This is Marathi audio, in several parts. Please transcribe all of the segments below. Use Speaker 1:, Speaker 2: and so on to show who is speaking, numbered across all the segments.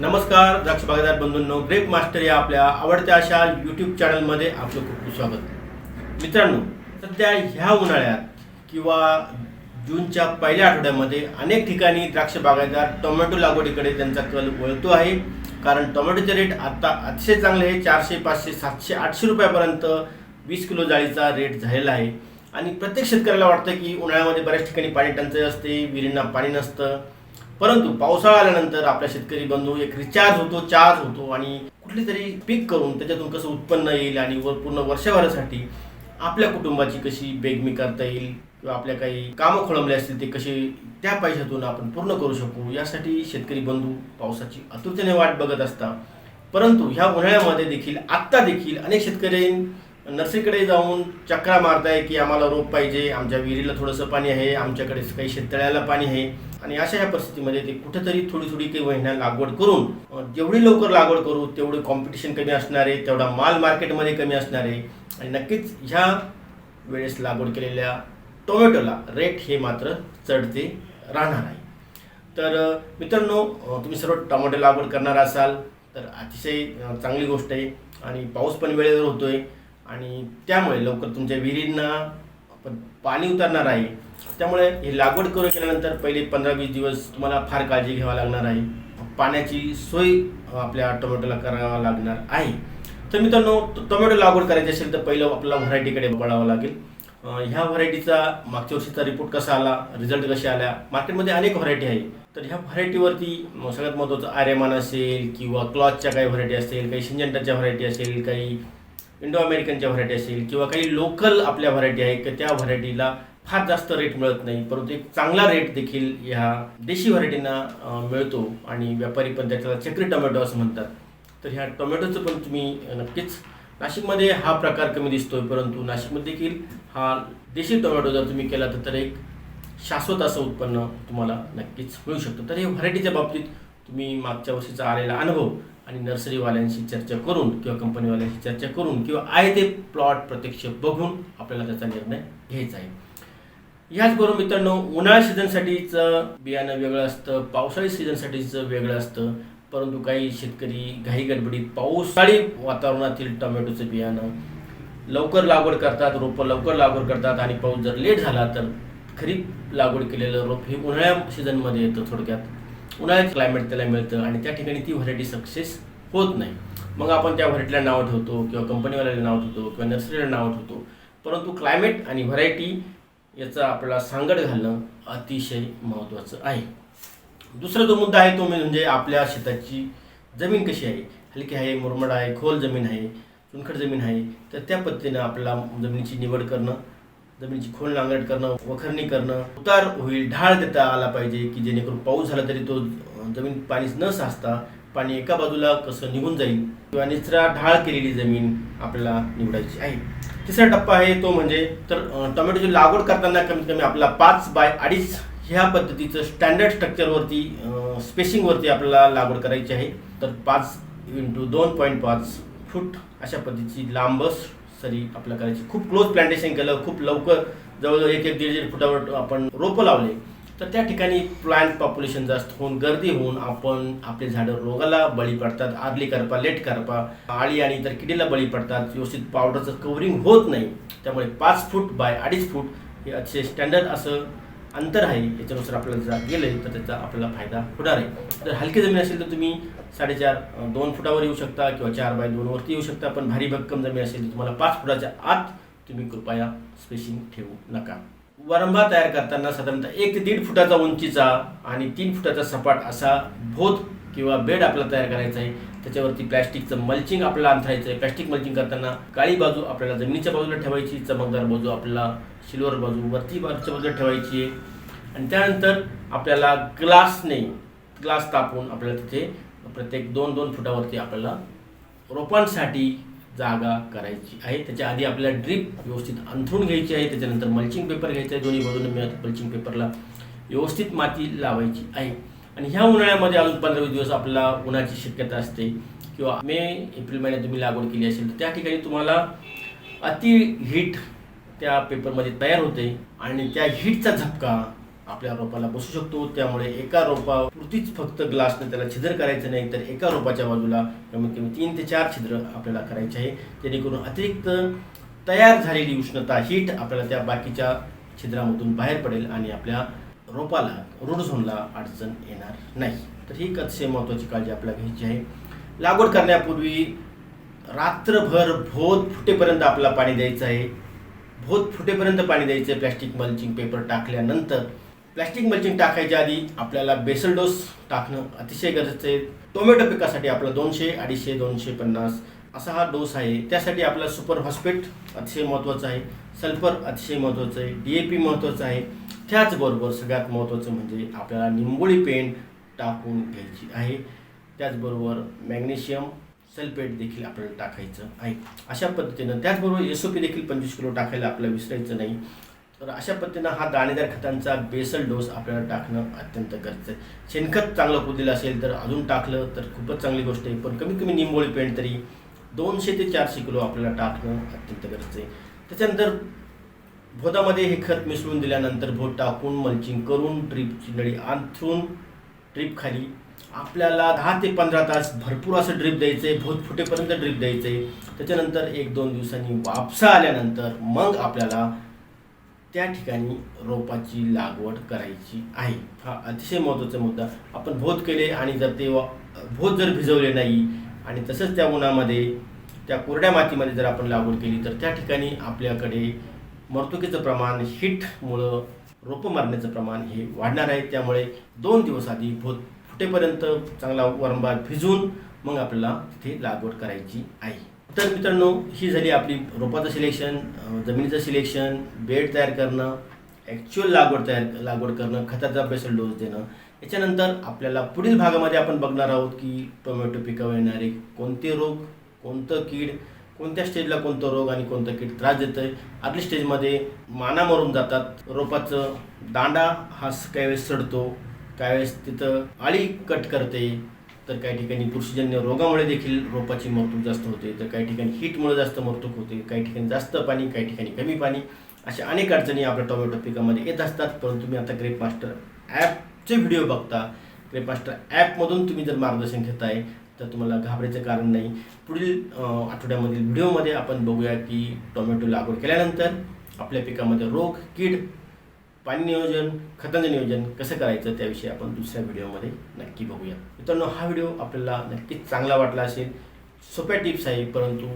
Speaker 1: नमस्कार द्राक्ष बागायतदार बंधूंनो ग्रेप मास्टर या आपल्या आवडत्या अशा यूट्यूब चॅनलमध्ये आपलं खूप खूप स्वागत. मित्रांनो सध्या ह्या उन्हाळ्यात किंवा जूनच्या पहिल्या आठवड्यामध्ये अनेक ठिकाणी द्राक्ष बागायतदार टोमॅटो लागवडीकडे त्यांचा कल वळतो आहे. कारण टोमॅटोचे रेट आत्ता अतिशय चांगले आहे. चारशे पाचशे सातशे आठशे रुपयापर्यंत वीस किलो जाळीचा रेट झालेला आहे. आणि प्रत्येक शेतकऱ्याला वाटतं की उन्हाळ्यामध्ये बऱ्याच ठिकाणी पाणी टंचाई असते विहिरींना पाणी नसतं. परंतु पावसाळा आल्यानंतर आपल्या शेतकरी बंधू एक रिचार्ज होतो चार्ज होतो आणि कुठली तरी पीक करून त्याच्यातून कसं उत्पन्न येईल आणि वर पूर्ण वर्षभरासाठी आपल्या कुटुंबाची कशी बेगमी करता येईल किंवा आपल्या काही कामं खोळंबले असतील ते कसे त्या पैशातून आपण पूर्ण करू शकू यासाठी शेतकरी बंधू पावसाची आतुरतेने वाट बघत असतात. परंतु ह्या उन्हाळ्यामध्ये देखील आत्ता देखील अनेक शेतकरी नर्सरीकडे जाऊन चक्रा मारताय की आम्हाला रोप पाहिजे आमच्या विहिरीला थोडंसं पाणी आहे आमच्याकडे काही शेततळ्याला पाणी आहे. आणि अशा या परिस्थितीमध्ये ते कुठेतरी थोडी थोडी काही महिन्या लागवड करून जेवढी लवकर लागवड करू तेवढं कॉम्पिटिशन कमी असणार आहे तेवढा माल मार्केटमध्ये कमी असणार आहे. आणि नक्कीच ह्या वेळेस लागवड केलेल्या टोमॅटोला रेट हे मात्र चढते राहणार आहे. तर मित्रांनो तुम्ही सर्व टोमॅटो लागवड करणार असाल तर अतिशय चांगली गोष्ट आहे. आणि पाऊस पण वेळेवर होतोय. आणि त्यामुळे लवकर तुमच्या विहिरींना पण पाणी उतरणार आहे. त्यामुळे हे लागवड करू केल्यानंतर पहिले पंधरा वीस दिवस तुम्हाला फार काळजी घ्यावी लागणार आहे. पाण्याची सोय आपल्या टोमॅटोला करावा लागणार आहे. तर मित्रांनो टोमॅटो लागवड करायची असेल तर पहिलं आपल्याला व्हरायटीकडे बळावं लागेल. ह्या व्हरायटीचा मागच्या वर्षीचा रिपोर्ट कसा आला रिझल्ट कसे आल्या मार्केटमध्ये अनेक व्हरायटी आहे. तर ह्या व्हरायटीवरती सगळ्यात महत्त्वाचं आर्यमान असेल किंवा क्लॉथच्या काही व्हरायटी असेल काही सिंजंटाच्या व्हरायटी असेल काही इंडो अमेरिकनच्या व्हरायटी असेल किंवा काही लोकल आपल्या व्हरायटी आहे की त्या व्हरायटीला फार जास्त रेट मिळत नाही परंतु एक चांगला रेट देखील ह्या देशी व्हरायटींना मिळतो आणि व्यापारी पण त्याच्याला चक्री टोमॅटो असं म्हणतात. तर ह्या टोमॅटोचं पण तुम्ही नक्कीच नाशिकमध्ये हा प्रकार कमी दिसतोय परंतु नाशिकमध्ये देखील हा देशी टोमॅटो जर तुम्ही केला तर तर एक शाश्वत असं उत्पन्न तुम्हाला नक्कीच मिळू शकतं. तर हे व्हरायटीच्या बाबतीत तुम्ही मागच्या वर्षीचा आलेला अनुभव आणि नर्सरीवाल्यांशी चर्चा करून किंवा कंपनीवाल्यांशी चर्चा करून किंवा आहे ते प्लॉट प्रत्यक्ष बघून आपल्याला त्याचा निर्णय घ्यायचा आहे. ह्याचबरोबर मित्रांनो उन्हाळा सीझनसाठीचं बियाणं वेगळं असतं पावसाळी सीझनसाठीचं वेगळं असतं. परंतु काही शेतकरी घाई गडबडीत पावसाळी वातावरणातील टोमॅटोचं बियाणं लवकर लागवड करतात रोपं लवकर लागवड करतात आणि पाऊस जर लेट झाला तर खरीप लागवड केलेलं रोप हे उन्हाळ्या सीझनमध्ये येतं थोडक्यात. उन्हाळ्यात क्लायमेट त्याला मिळतं आणि त्या ठिकाणी ती व्हरायटी सक्सेस होत नाही. मग आपण त्या व्हरायटीला नाव ठेवतो किंवा कंपनीवाल्याला नाव ठेवतो किंवा नर्सरीला नाव ठेवतो. परंतु क्लायमेट आणि व्हरायटी याचा आपला सांगड घालणं अतिशय महत्त्वाचं आहे. दुसरा जो मुद्दा आहे तो म्हणजे आपल्या शेताची जमीन कशी आहे? हलकी आहे मुरमड आहे खोल जमीन आहे चुनखड जमीन आहे तर त्या पद्धतीनं आपला जमिनीची निवड करणं जमिनीची खोल नांगरट करणं वखरणी करणं उतार होईल ढाळ देता आला पाहिजे की जेणेकरून पाऊस झाला तरी तो जमीन पाणी न साचता पाणी एका बाजूला कसं निघून जाईल किंवा निचरा ढाळ केलेली जमीन आपल्याला निवडायची आहे. तिसरा टप्पा आहे तो म्हणजे तर टोमॅटोची लागवड करताना कमीत कमी आपल्याला पाच बाय अडीच ह्या पद्धतीचं स्टँडर्ड स्ट्रक्चरवरती स्पेसिंगवरती आपल्याला लागवड करायची आहे. तर पाच इंटू दोन पॉईंट पाच फूट अशा पद्धतीची लांबस सरी आपल्याला करायची. खूप क्लोज प्लांटेशन केलं खूप लवकर जवळजवळ एक एक दीड दीड फुटावर आपण रोपं लावले. तर त्या ठिकाणी प्लांट पॉप्युलेशन जास्त होऊन गर्दी होऊन आपण आपले झाडं रोगाला बळी पडतात आदली करपा लेट करपा आळी आणि इतर किडीला बळी पडतात व्यवस्थित पावडरचं कव्हरिंग होत नाही. त्यामुळे पाच फूट बाय अडीच फूट हे अतिशय स्टँडर्ड असं अंतर आहे. याच्यानुसार आपल्याला जर गेलं तर त्याचा आपल्याला फायदा होणार आहे. जर हलकी जमीन असेल तर तुम्ही साडेचार दोन फुटावर येऊ शकता किंवा चार बाय दोनवरती येऊ शकता. पण भारी भक्कम जमीन असेल तर तुम्हाला पाच फुटाच्या आत तुम्ही कृपया स्पेसिंग ठेवू नका. वरंबा तयार करताना साधारणतः एक ते दीड फुटाचा उंचीचा आणि तीन फुटाचा सपाट असा भोत किंवा बेड आपला तयार करायचा आहे. त्याच्यावरती प्लॅस्टिकचं मल्चिंग आपल्याला अंथरायचं आहे. प्लॅस्टिक मल्चिंग करताना काळी बाजू आपल्याला जमिनीच्या बाजूला ठेवायची चमकदार बाजू आपल्याला सिल्वर बाजू वरती बाजूच्या बाजूला ठेवायची आहे. आणि त्यानंतर आपल्याला ग्लासने ग्लास तापून आपल्याला तिथे प्रत्येक दोन दोन फुटावरती आपल्याला रोपांसाठी जागा करायची आहे. त्याच्या आधी आपल्याला ड्रीप व्यवस्थित अंथरून घ्यायची आहे. त्याच्यानंतर मल्चिंग पेपर घ्यायचा आहे. दोन्ही बाजूने मिळत मल्चिंग पेपरला व्यवस्थित माती लावायची आहे. आणि ह्या उन्हाळ्यामध्ये अजून पंधरा वीस दिवस आपल्याला उन्हाची शक्यता असते किंवा मे एप्रिल महिन्यात तुम्ही लागवड केली असेल तर त्या ठिकाणी तुम्हाला अति हीट त्या पेपरमध्ये तयार होते. आणि त्या हीटचा झपका आपल्या रोपाला बसू शकतो. त्यामुळे एका रोपापुरतीच फक्त ग्लासने त्याला छिद्र करायचं नाही तर एका रोपाच्या बाजूला कमीत कमी तीन ते चार छिद्र आपल्याला करायचे आहे. जेणेकरून अतिरिक्त तयार झालेली उष्णता हीट आपल्याला त्या बाकीच्या छिद्रामधून बाहेर पडेल आणि आपल्या रोपाला रोड झोनला अडचण येणार नाही. तर ही अतिशय महत्त्वाची काळजी आपल्याला घ्यायची आहे. लागवड करण्यापूर्वी रात्रभर भोत फुटेपर्यंत आपल्याला पाणी द्यायचं आहे. भोत फुटेपर्यंत पाणी द्यायचं आहे. प्लॅस्टिक मल्चिंग पेपर टाकल्यानंतर प्लॅस्टिक मल्चिंग टाकायच्या आधी आपल्याला बेसल डोस टाकणं अतिशय गरजेचं आहे. टोमॅटो पिकासाठी आपला दोनशे अडीचशे दोनशे पन्नास असा हा डोस आहे. त्यासाठी आपला सुपर हॉस्पेट अतिशय महत्त्वाचं आहे. सल्फर अतिशय महत्त्वाचं आहे. डी ए पी महत्त्वाचं आहे. त्याचबरोबर सगळ्यात महत्त्वाचं म्हणजे आपल्याला निंबोळी पेंट टाकून घ्यायची आहे. त्याचबरोबर मॅग्नेशियम सल्फेट देखील आपल्याला टाकायचं आहे. अशा पद्धतीनं त्याचबरोबर एस ओ पी देखील पंचवीस किलो टाकायला आपल्याला विसरायचं नाही. तर अशा पद्धतीनं हा दाणेदार खतांचा बेसल डोस आपल्याला टाकणं अत्यंत गरजेचं आहे. शेणखत चांगलं कुदलेलं असेल तर अजून टाकलं तर खूपच चांगली गोष्ट आहे. पण कमीत कमी निंबोळी पेंट तरी दोनशे ते चारशे किलो आपल्याला टाकणं अत्यंत गरजेचं आहे. त्याच्यानंतर भोदामध्ये हे खत मिसळून दिल्यानंतर भोत टाकून मल्चिंग करून ड्रीपची नळी आंथरून ड्रीप खाली. आपल्याला दहा ते पंधरा तास भरपूर असं ड्रीप द्यायचं आहे भोत फुटेपर्यंत ड्रीप द्यायचं आहे त्याच्यानंतर एक दोन दिवसांनी वापसा आल्यानंतर मग आपल्याला त्या ठिकाणी रोपाची लागवड करायची आहे. हा अतिशय महत्त्वाचा मुद्दा आपण भोत केले आणि जर ते भोत जर भिजवले नाही आणि तसंच त्या उन्हामध्ये त्या कोरड्या मातीमध्ये जर आपण लागवड केली तर त्या ठिकाणी आपल्याकडे मर्तुकीचं प्रमाण हिटमुळं रोपं मारण्याचं प्रमाण हे वाढणार आहे. त्यामुळे दोन दिवस आधी भोत फुटेपर्यंत चांगला वरंबा भिजवून मग आपल्याला तिथे लागवड करायची आहे. तर मित्रांनो ही झाली आपली रोपाचं सिलेक्शन जमिनीचं सिलेक्शन बेड तयार करणं ॲक्च्युअल लागवड तयार लागवड करणं खताचा बेसल डोस देणं. याच्यानंतर आपल्याला पुढील भागामध्ये आपण बघणार आहोत की टोमॅटो पिकावर येणारे कोणते रोग कोणतं कीड कोणत्या स्टेजला कोणतं रोग आणि कोणतं कीड त्रास देतं आहे आपली स्टेजमध्ये माना मरून जातात. रोपाचं दांडा हा काही वेळेस सडतो काही वेळेस तिथं आळी कट करते तर काही ठिकाणी बुरशीजन्य रोगामुळे देखील रोपाची मरतूक जास्त होते तर काही ठिकाणी हीटमुळे जास्त मरतूक होते काही ठिकाणी जास्त पाणी काही ठिकाणी कमी पाणी अशा अनेक अडचणी आपल्या टोमॅटो पिकामध्ये येत असतात. परंतु तुम्ही आता ग्रेप मास्टर ॲपचे व्हिडिओ बघता ग्रेप मास्टर ॲपमधून तुम्ही जर मार्गदर्शन घेताय तर तुम्हाला घाबरायचं कारण नाही. पुढील आठवड्यामधील व्हिडिओमध्ये आपण बघूया की टोमॅटो लागवड केल्यानंतर आपल्या पिकामध्ये रोग कीड पाणी नियोजन खतांचं नियोजन कसं करायचं त्याविषयी आपण दुसऱ्या व्हिडिओमध्ये नक्की बघूया. मित्रांनो हा व्हिडिओ आपल्याला नक्कीच चांगला वाटला असेल सोप्या टिप्स आहे परंतु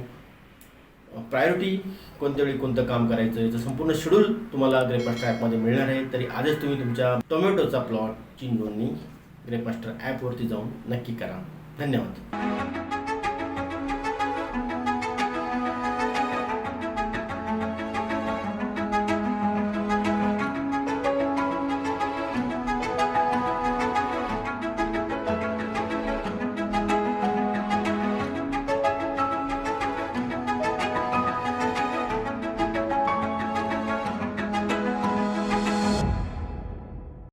Speaker 1: प्रायोरिटी कोणत्या वेळी कोणतं काम करायचं याचं संपूर्ण शेड्यूल तुम्हाला ग्रेपमास्टर ॲपमध्ये मिळणार आहे. तरी आजच तुम्ही तुमच्या टोमॅटोचा प्लॉटची नोंदणी ग्रेपमास्टर ॲपवरती जाऊन नक्की करा. धन्यवाद.